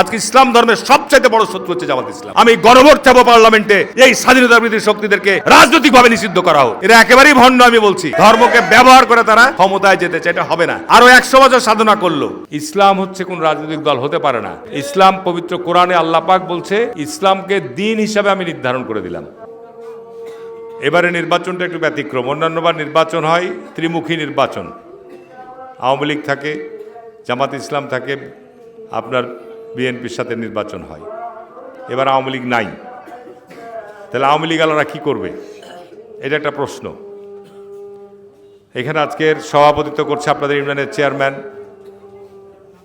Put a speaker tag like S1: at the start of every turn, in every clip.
S1: আজকে ইসলাম ধর্মের সবচাইতে বড় শত্রু হচ্ছে জামাত ইসলাম। আমি গণভোট চাবো পার্লামেন্টে, এই স্বাধীনতা বিরোধী শক্তিদেরকে রাজনৈতিকভাবে নিষিদ্ধ করা হোক। এরা একেবারেই ভণ্ড, আমি বলছি। ধর্মকে ব্যবহার করে তারা ক্ষমতায় যেতে চায়, এটা হবে না। আরও একশো বছর সাধনা করল। ইসলাম হচ্ছে কোন রাজনৈতিক দল, হতে পারে না। ইসলাম পবিত্র কোরআনে আল্লাহ পাক বলছে, ইসলামকে দিন হিসাবে আমি নির্ধারণ করে দিলাম। এবারে নির্বাচনটা একটু ব্যতিক্রম। অন্যান্যবার নির্বাচন হয়, ত্রিমুখী নির্বাচন। আওয়ামী লীগ থাকে, জামাত ইসলাম থাকে, আপনার বিএনপির সাথে নির্বাচন হয়। এবার আওয়ামী লীগ নাই। তাহলে আওয়ামী লীগ আলারা কী করবে? এটা একটা প্রশ্ন। এখানে আজকের সভাপতিত্ব করছে আপনাদের ইউনিয়নের চেয়ারম্যান,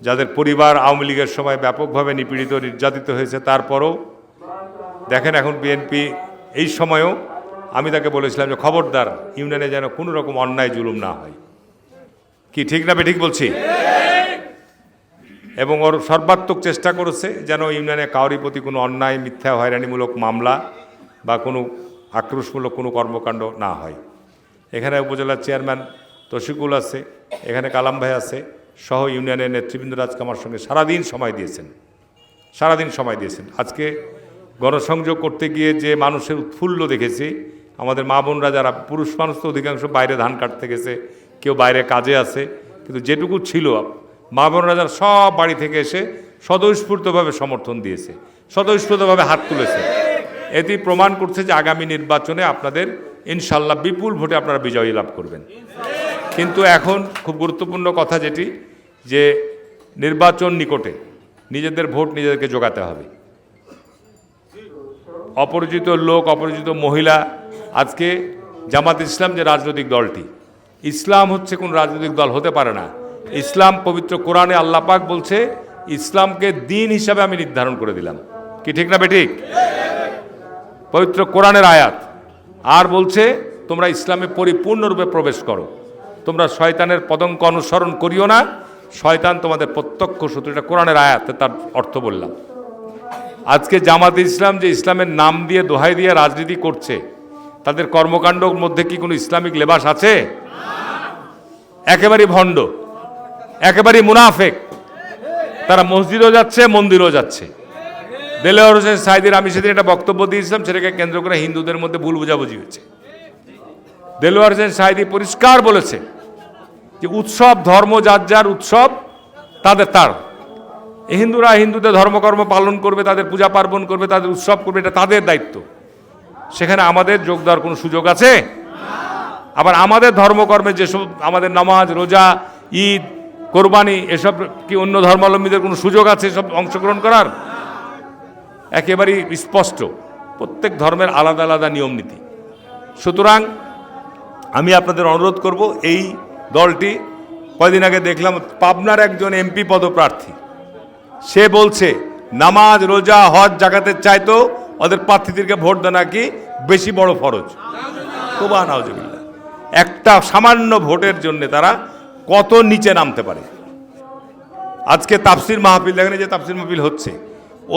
S1: যাদের পরিবার আওয়ামী লীগের সময় ব্যাপকভাবে নিপীড়িত, নির্যাতিত হয়েছে। তারপরও দেখেন এখন বিএনপি, এই সময়েও আমি তাকে বলেছিলাম যে, খবরদার ইউনিয়নে যেন কোনো রকম অন্যায় জুলুম না হয়। কি, ঠিক না বে, ঠিক বলছি? এবং ওর সর্বাত্মক চেষ্টা করেছে যেন ইউনিয়নে কাউরি প্রতি কোনো অন্যায়, মিথ্যা, হয়রানিমূলক মামলা বা কোনো আক্রোশমূলক কোনো কর্মকাণ্ড না হয়। এখানে উপজেলার চেয়ারম্যান তশিকুল আছে, এখানে কালাম ভাই আছে, সহ ইউনিয়নের নেতৃবৃন্দ রাজকামার সঙ্গে সারাদিন সময় দিয়েছেন। সারাদিন সময় দিয়েছেন। আজকে গণসংযোগ করতে গিয়ে যে মানুষের উৎফুল্ল দেখেছি, আমাদের মা বোনরা যারা পুরুষ মানুষ তো অধিকাংশ বাইরে ধান কাটতে গেছে, কেউ বাইরে কাজে আছে, কিন্তু যেটুকু ছিল মা বোনরা যারা সব বাড়ি থেকে এসে স্বতঃস্ফূর্তভাবে সমর্থন দিয়েছে, স্বতঃস্ফূর্তভাবে হাত তুলেছে। এটি প্রমাণ করছে যে আগামী নির্বাচনে আপনাদের ইনশাল্লাহ বিপুল ভোটে আপনারা বিজয়ী লাভ করবেন। কিন্তু এখন খুব গুরুত্বপূর্ণ কথা যেটি, যে নির্বাচন নিকটে নিজেদের ভোট নিজেদেরকে জোগাতে হবে। অপরিচিত লোক, অপরিচিত মহিলা, আজকে জামাত ইসলাম যে রাজনৈতিক দলটি, ইসলাম হচ্ছে কোন রাজনৈতিক দল হতে পারে না। ইসলাম পবিত্র কোরআনে আল্লাহ পাক বলছে, ইসলামকে দিন হিসাবে আমি নির্ধারণ করে দিলাম। কি ঠিক না বেঠিক পবিত্র কোরআনের আয়াত। আর বলছে, তোমরা ইসলামে পরিপূর্ণরূপে প্রবেশ করো। তোমরা শয়তানের পদঙ্ক অনুসরণ করিও না। শয়তান তোমাদের প্রত্যক্ষ শত্রু। এটা কোরআনের আয়াত তার অর্থ বললাম। আজকে জামাত ইসলাম যে ইসলামের নাম দিয়ে, দোহাই দিয়ে রাজনীতি করছে, তাদের কর্মকাণ্ডর মধ্যে কি কোনো ইসলামিক লেবাস আছে? একেবারেই ভণ্ড। একেবারেই মুনাফেক। তারা মসজিদও যাচ্ছে, মন্দিরও যাচ্ছে। দেলোয়ার হোসেন সাইদির, আমি সেদিন একটা বক্তব্য দিয়েছিলাম, সেটাকে কেন্দ্র করে হিন্দুদের মধ্যে ভুল বুঝাবুঝি হয়েছে। দেলোয়ার হোসেন সাইদি পরিষ্কার বলেছে যে উৎসব, ধর্ম, যার যার উৎসব, তাদের তার। হিন্দুরা হিন্দুদের ধর্মকর্ম পালন করবে, তাদের পূজা পার্বণ করবে, তাদের উৎসব করবে, এটা তাদের দায়িত্ব। সেখানে আমাদের যোগ দেওয়ার কোনো সুযোগ আছে? আবার আমাদের ধর্মকর্মে যেসব আমাদের নামাজ, রোজা, ঈদ কোরবানি এসব কি অন্য ধর্মাবলম্বীদের কোনো সুযোগ আছে সব অংশগ্রহণ করার? একেবারেই স্পষ্ট। প্রত্যেক ধর্মের আলাদা আলাদা নিয়ম নীতি। সুতরাং আমি আপনাদের অনুরোধ করব এই দলটি কয়দিন আগে দেখলাম পাবনার একজন এমপি পদপ্রার্থী। সে বলছে নামাজ রোজা হজ জাগাতে চাইতো ওদের প্রার্থীদেরকে ভোট দেওয়া নাকি বেশি বড় ফরজ? তোবা নাওজবিল্লা একটা সামান্য ভোটের জন্য তারা কত নিচে নামতে পারে? আজকে তাফসির মাহফিল, দেখেন যে তাফসির মাহফিল হচ্ছে।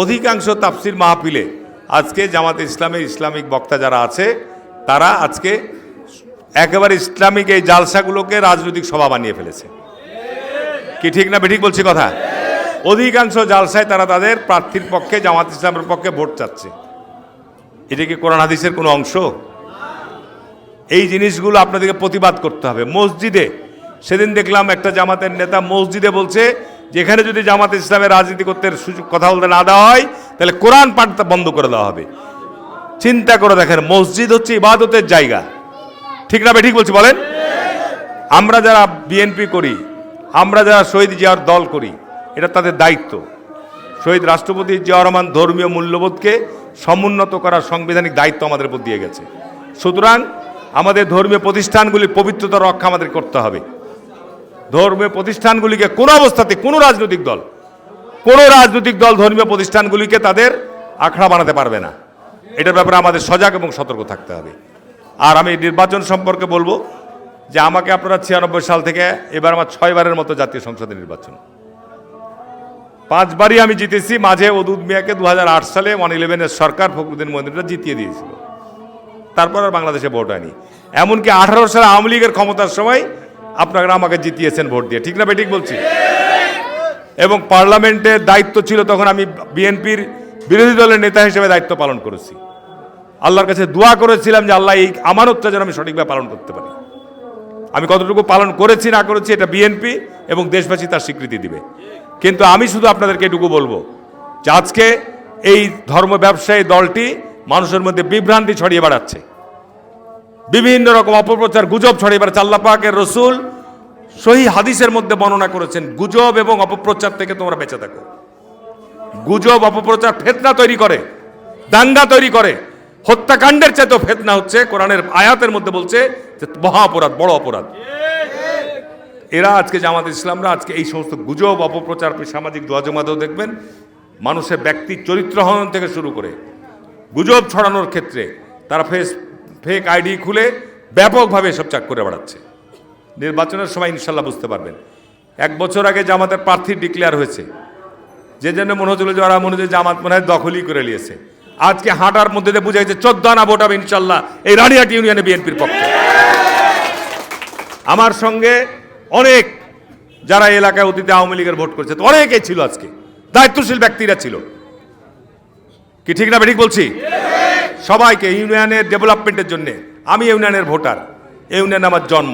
S1: অধিকাংশ তাফসির মাহফিলে আজকে জামাত ইসলামের ইসলামিক বক্তা যারা আছে, তারা আজকে একেবারে ইসলামিক এই জালসাগুলোকে রাজনৈতিক সভা বানিয়ে ফেলেছে। কি ঠিক না বেঠিক বলছি কথা? অধিকাংশ জালসায় তারা তাদের প্রার্থীর পক্ষে, জামাত ইসলামের পক্ষে ভোট চাচ্ছে। এটা কি কোরআন হাদিসের কোনো অংশ? এই জিনিসগুলো আপনাদেরকে প্রতিবাদ করতে হবে। মসজিদে সেদিন দেখলাম একটা জামাতের নেতা মসজিদে বলছে, যেখানে যদি জামাত ইসলামের রাজনীতি করতে সুযোগ, কথা বলতে না দেওয়া হয়, তাহলে কোরআন পাঠটা বন্ধ করে দেওয়া হবে। চিন্তা করে দেখেন, মসজিদ হচ্ছে ইবাদতের জায়গা। ঠিক না ঠিক বলছি, বলেন? আমরা যারা বিএনপি করি, আমরা যারা শহীদ জিয়ার দল করি, এটা তাদের দায়িত্ব। শহীদ রাষ্ট্রপতি জিয়াউর রহমান ধর্মীয় মূল্যবোধকে সমুন্নত করার সাংবিধানিক দায়িত্ব আমাদের উপর দিয়ে গেছে। সুতরাং আমাদের ধর্মীয় প্রতিষ্ঠানগুলির পবিত্রতা রক্ষা আমাদের করতে হবে। ধর্মীয় প্রতিষ্ঠানগুলিকে কোনো অবস্থাতে কোনো রাজনৈতিক দল, কোনো রাজনৈতিক দল ধর্মীয় প্রতিষ্ঠানগুলিকে তাদের আখড়া বানাতে পারবে না। এটার ব্যাপারে আমাদের সজাগ এবং সতর্ক থাকতে হবে। আর আমি নির্বাচন সম্পর্কে বলব যে আমাকে আপনারা ছিয়ানব্বই সাল থেকে এবার আমার ছয়বারের মতো জাতীয় সংসদের নির্বাচন। পাঁচবারই আমি জিতেছি, মাঝে ওদুদ মিয়াকে দু হাজার আট সালে ওয়ান ইলেভেনের সরকার ফখরুদ্দিন মহিন্দ্রা জিতিয়ে দিয়েছিল। তারপর আর বাংলাদেশে ভোট হয়নি। এমনকি আঠারো সালে আওয়ামী লীগের ক্ষমতার সময় আপনারা আমাকে জিতিয়েছেন ভোট দিয়ে। ঠিক না বেঠিক বলছি? এবং পার্লামেন্টের দায়িত্ব ছিল তখন আমি বিএনপির বিরোধী দলের নেতা হিসেবে দায়িত্ব পালন করেছি। আল্লাহর কাছে দোয়া করেছিলাম যে আল্লাহ এই আমানতটা যেন আমি সঠিকভাবে পালন করতে পারি। আমি কতটুকু পালন করেছি, না করেছি, এটা বিএনপি এবং দেশবাসী তার স্বীকৃতি দিবে। কিন্তু আমি শুধু আপনাদেরকে এটুকু বলব যে আজকে এই ধর্ম ব্যবসায়ী দলটি মানুষের মধ্যে বিভ্রান্তি ছড়িয়ে বেড়াচ্ছে। বিভিন্ন রকম অপপ্রচার, গুজব ছড়ে এবার আল্লাহ পাকের রসুল সহি হাদিসের মধ্যে বর্ণনা করেছেন, গুজব এবং অপপ্রচার থেকে তোমরা বেঁচে থাকো। গুজব, অপপ্রচার ফেতনা তৈরি করে, দাঙ্গা তৈরি করে, হত্যাকাণ্ডের চাইতেও ফেতনা হচ্ছে, কোরআনের আয়াতের মধ্যে বলছে যে মহা অপরাধ, বড় অপরাধ। এরা আজকে জামাত ইসলামরা আজকে এই সমস্ত গুজব, অপপ্রচার, সামাজিক যোগাযোগ দেখবেন, মানুষের ব্যক্তির চরিত্র হনন থেকে শুরু করে, গুজব ছড়ানোর ক্ষেত্রে তারা ফেস ফেক আইডি খুলে ব্যাপকভাবে এসব চাক করে বেড়াচ্ছে। নির্বাচনের সময় ইনশাল্লাহ বুঝতে পারবেন। এক বছর আগে জামাতের প্রার্থী ডিক্লেয়ার হয়েছে। যে জন্য মনে হচ্ছিল যে ওরা মনে হচ্ছে জামাত মনে হয় দখলই করে নিয়েছে। আজকে হাঁটার মধ্যে দিয়ে বুঝা যাচ্ছে চোদ্দ আনা ভোট হবে ইনশাল্লাহ এই রানিহাট ইউনিয়নে বিএনপির পক্ষে। আমার সঙ্গে অনেক যারা এলাকায় অতীতে আওয়ামী লীগের ভোট করেছে, তো অনেকেই ছিল আজকে। দায়িত্বশীল ব্যক্তিরা ছিল। কি ঠিক না ঠিক বলছি? সবাইকে ইউনিয়নের ডেভেলপমেন্টের জন্য। আমি ইউনিয়নের ভোটার ইউনিয়ন আমার জন্ম।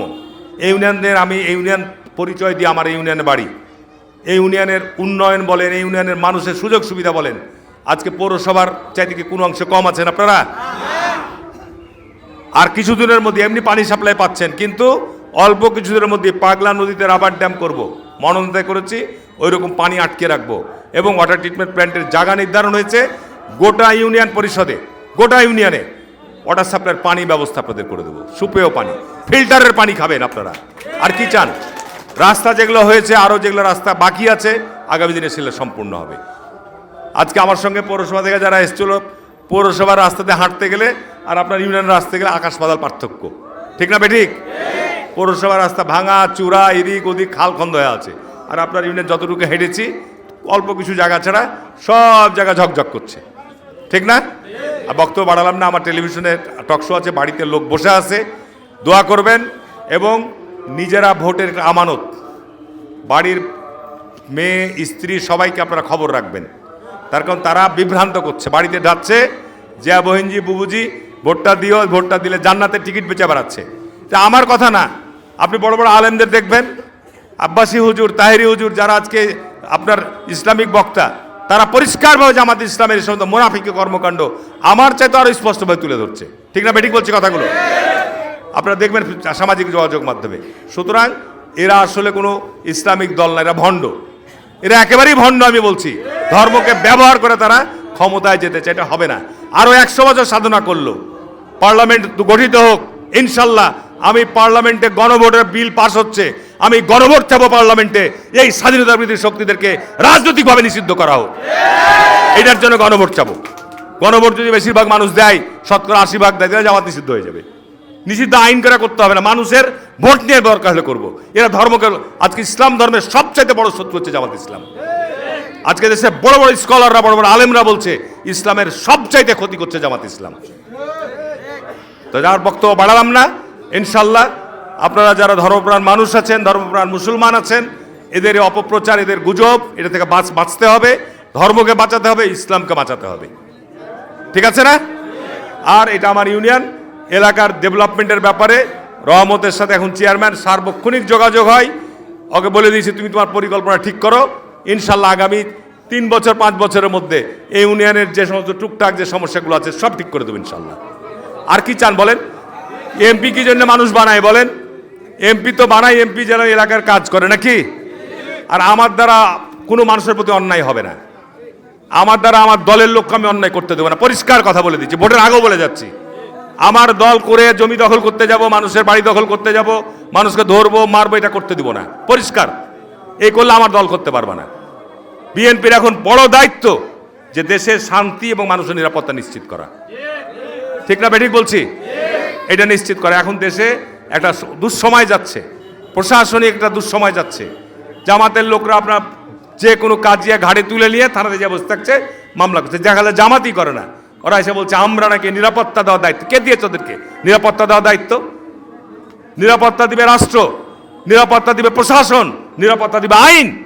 S1: ইউনিয়নের আমি ইউনিয়ন পরিচয় দিয়ে আমার এই ইউনিয়নে বাড়ি। এই ইউনিয়নের উন্নয়ন বলেন, এই ইউনিয়নের মানুষের সুযোগ সুবিধা বলেন। আজকে পৌরসভার চাইতে কি কোনো অংশে কম আছেন আপনারা? আর কিছুদিনের মধ্যে এমনি পানি সাপ্লাই পাচ্ছেন, কিন্তু অল্প কিছুদিনের মধ্যে পাগলা নদীতে রাবার ড্যাম করব। মনোনীত করেছি ওই রকম পানি আটকে রাখব। এবং ওয়াটার ট্রিটমেন্ট প্ল্যান্টের জায়গা নির্ধারণ হয়েছে গোটা ইউনিয়ন পরিষদে। গোটা ইউনিয়নে ওয়াটার সাপ্লাইয়ের পানি ব্যবস্থা আপনাদের করে দেবো। সুপেয় পানি। ফিল্টারের পানি খাবেন আপনারা। আর কি চান? রাস্তা যেগুলো হয়েছে আরও যেগুলো রাস্তা বাকি আছে, আগামী দিনে সেগুলো সম্পূর্ণ হবে। আজকে আমার সঙ্গে পৌরসভা থেকে যারা এসেছিল, পৌরসভার রাস্তাতে হাঁটতে গেলে আর আপনার ইউনিয়নের রাস্তা গেলে আকাশ পাতাল পার্থক্য। ঠিক না বেঠিক পৌরসভার রাস্তা ভাঙা, চূড়া, এদিক ওদিক খাল খন্দ হয়ে আছে। আর আপনার ইউনিয়ন যতটুকু হেঁটেছি, অল্প কিছু জায়গা ছাড়া সব জায়গা ঝকঝক করছে। ঠিক না? আর বক্তব্য বাড়ালাম না, আমার টেলিভিশনে টক শো আছে, বাড়িতে লোক বসে আছে, দোয়া করবেন এবং নিজেরা ভোটের আমানত, বাড়ির মেয়ে, স্ত্রী সবাইকে আপনারা খবর রাখবেন। তার কারণ তারা বিভ্রান্ত করছে, বাড়িতে যাচ্ছে যে বহিনজি, বুবুজি, ভোটটা দিও, ভোটটা দিলে জান্নাতে টিকিট বেচে বেড়াচ্ছে। তা আমার কথা না, আপনি বড় বড় আলেমদের দেখবেন, আব্বাসী হুজুর, তাহেরি হুজুর, যারা আজকে আপনার ইসলামিক বক্তা তারা পরিষ্কারভাবে জামাত ইসলামের সমস্ত মোনাফিক কর্মকাণ্ড আমার চাইতে আরও স্পষ্টভাবে তুলে ধরছে। ঠিক না বেঠিক বলছি কথাগুলো? আপনারা দেখবেন সামাজিক যোগাযোগ মাধ্যমে। সুতরাং এরা আসলে কোনো ইসলামিক দল না, এরা ভণ্ড। এরা একেবারেই ভণ্ড আমি বলছি। ধর্মকে ব্যবহার করে তারা ক্ষমতায় যেতে চায়, এটা হবে না। আরও একশো বছর সাধনা করল। পার্লামেন্ট গঠিত হোক, ইনশাল্লাহ আমি পার্লামেন্টে গণভোটের বিল পাস হচ্ছে। আমি গণভোট চাবো পার্লামেন্টে এই স্বাধীনতা বিরোধী শক্তিদেরকে রাজনৈতিকভাবে নিষিদ্ধ করা হোক। এটার জন্য গণভোট চাবো। গণভোট যদি বেশিরভাগ মানুষ দেয়, শতকরা আশি ভাগ দেয় জামাত নিষিদ্ধ হয়ে যাবে। নিষিদ্ধ আইন করা করতে হবে না, মানুষের ভোট নিয়ে দরকার হলে করব। এরা ধর্মকে, আজকে ইসলাম ধর্মের সবচাইতে বড় শত্রু হচ্ছে জামাত ইসলাম। আজকে দেশে বড় বড় স্কলাররা বড় বড় আলেমরা বলছে, ইসলামের সবচাইতে ক্ষতি করছে জামাত ইসলাম। তো যার বক্তব্য বাড়ালাম না, ইনশাল্লাহ আপনারা যারা ধর্মপ্রাণ মানুষ আছেন, ধর্মপ্রাণ মুসলমান আছেন, এদের অপপ্রচার, এদের গুজব, এটা থেকে বাঁচ বাঁচতে হবে, ধর্মকে বাঁচাতে হবে, ইসলামকে বাঁচাতে হবে। ঠিক আছে না? আর এটা আমার ইউনিয়ন, এলাকার ডেভেলপমেন্টের ব্যাপারে রহমতের সাথে এখন চেয়ারম্যান সার্বক্ষণিক যোগাযোগ হয়। ওকে বলে দিয়েছি, তুমি তোমার পরিকল্পনা ঠিক করো। ইনশাল্লাহ আগামী তিন বছর, পাঁচ বছরের মধ্যে এই ইউনিয়নের যে সমস্ত টুকটাক যে সমস্যাগুলো আছে, সব ঠিক করে দেবো ইনশাল্লাহ আর কি চান বলেন? এমপি কি জন্য মানুষ বানায় বলেন? এমপি তো বানায় এমপি যেন এলাকার কাজ করে, নাকি? আর আমার দ্বারা কোনো মানুষের প্রতি অন্যায় হবে না। আমার দ্বারা আমার দলের লোককে আমি অন্যায় করতে দেবো না। পরিষ্কার কথা বলে দিচ্ছি, ভোটের আগেও বলে যাচ্ছি। আমার দল করে জমি দখল করতে যাব, মানুষের বাড়ি দখল করতে যাব, মানুষকে ধরবো, মারবো, এটা করতে দিব না। পরিষ্কার। এই করলে আমার দল করতে পারবে না। বিএনপির এখন বড় দায়িত্ব যে দেশের শান্তি এবং মানুষের নিরাপত্তা নিশ্চিত করা। ঠিক না বেঠিক বলছি? এটা নিশ্চিত করা। এখন দেশে একটা দুঃসময় যাচ্ছে। প্রশাসনিক একটা দুঃসময় যাচ্ছে। জামাতের লোকরা আপনার যে কোনো কাজিয়া ঘাড়ে তুলে নিয়ে থানাতে যা বসে থাকছে, মামলা করছে। দেখা গেলে জামাতই করে না। ওরা এসে বলছে, আমরা নাকি নিরাপত্তা দেওয়ার দায়িত্ব। কে দিয়েছে ওদেরকে? নিরাপত্তা দেওয়ার দায়িত্ব? নিরাপত্তা দিবে রাষ্ট্র, নিরাপত্তা দিবে প্রশাসন, নিরাপত্তা দিবে আইন।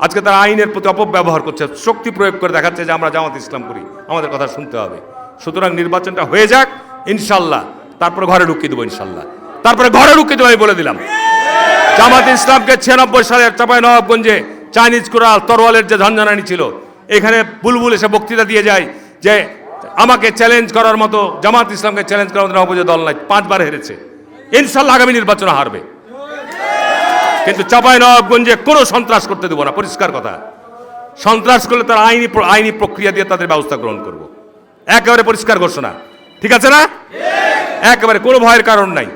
S1: আজকে তারা আইনের প্রতি অপব্যবহার করছে। শক্তি প্রয়োগ করে দেখাচ্ছে যে আমরা জামাত ইসলাম করি। আমাদের কথা শুনতে হবে। সুতরাং নির্বাচনটা হয়ে যাক, ইনশাল্লাহ। তারপর ঘরে ঢুকিয়ে দেবো, ইনশাল্লাহ। তারপরে ঘরে ঢুকিয়ে দেবো বলে দিলাম। জামাত ইসলামকে ছিয়ানব্বই সালের চাপাই নবাবগঞ্জে চাইনিজ কুরাল তরোয়ালের যে ঝঞ্ঝানানি ছিল, এখানে বুলবুল এসে বক্তৃতা দিয়ে যায় যে আমাকে চ্যালেঞ্জ করার মতো, জামাত ইসলামকে চ্যালেঞ্জ করার মতো নবজ দল নাই, পাঁচবার হেরেছে। ইনশাল্লাহ আগামী নির্বাচনে হারবে। কিন্তু চাপাই নবাবগঞ্জে কোনো সন্ত্রাস করতে দেবো না, পরিষ্কার কথা। সন্ত্রাস করলে তার আইনি আইনি প্রক্রিয়া দিয়ে তাদের ব্যবস্থা গ্রহণ করব। একেবারে পরিষ্কার ঘোষণা। ঠিক আছে না? একেবারে কোনো ভয়ের কারণ নাই।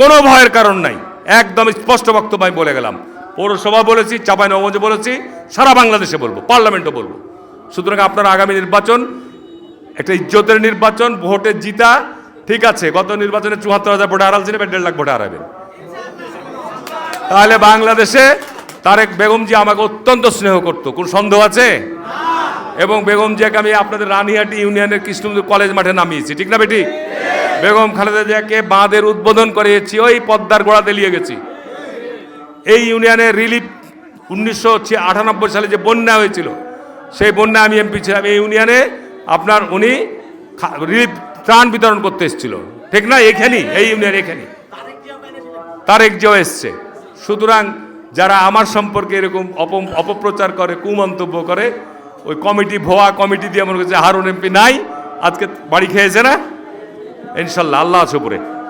S1: কোনো ভয়ের কারণ নাই। একদম স্পষ্ট বক্তব্য আমি বলে গেলাম। পৌরসভা বলেছি, চাপাই নবগঞ্জে বলেছি, সারা বাংলাদেশে বলব, পার্লামেন্টও বলব। সুতরাং আপনার আগামী নির্বাচন, একটা ইজ্জতের নির্বাচন, ভোটে জিতা, ঠিক আছে, গত নির্বাচনে চুয়াত্তর হাজার ভোটে হারালছেন এবার দেড় লাখ ভোটে হারাবেন। তাহলে বাংলাদেশে তারেক বেগমজি আমাকে অত্যন্ত স্নেহ করতো। কোন সন্দেহ আছে? এবং বেগম জিয়াকে আমি আপনাদের রানীহাটি ইউনিয়নের কৃষ্ণমন্দির কলেজ মাঠে নামিয়েছি, ঠিক না বেটি? বেগম খালেদা জিয়াকে বাঁধের উদ্বোধন করিয়েছি ওই পদ্মার গোড়াতে নিয়ে গেছি। এই ইউনিয়নের রিলিফ উনিশশো আটানব্বই সালে যে বন্যা হয়েছিল, সেই বন্যা আমি এমপি ছিলাম। এই ইউনিয়নে আপনার উনি রিলিফ ত্রাণ বিতরণ করতে এসেছিল। ঠিক না? এখানেই, এই ইউনিয়ন এখানেই। তারেক জিয়াও এসছে। সুতরাং যারা আমার সম্পর্কে এরকম অপ- অপপ্রচার করে, কুমন্তব্য করে, ওই কমিটি, ভোয়া কমিটি দিয়ে মনে করছে হারুন এমপি নাই, আজকে বাড়ি খেয়েছে না? ইনশাল্লাহ আল্লাহ আছে উপরে।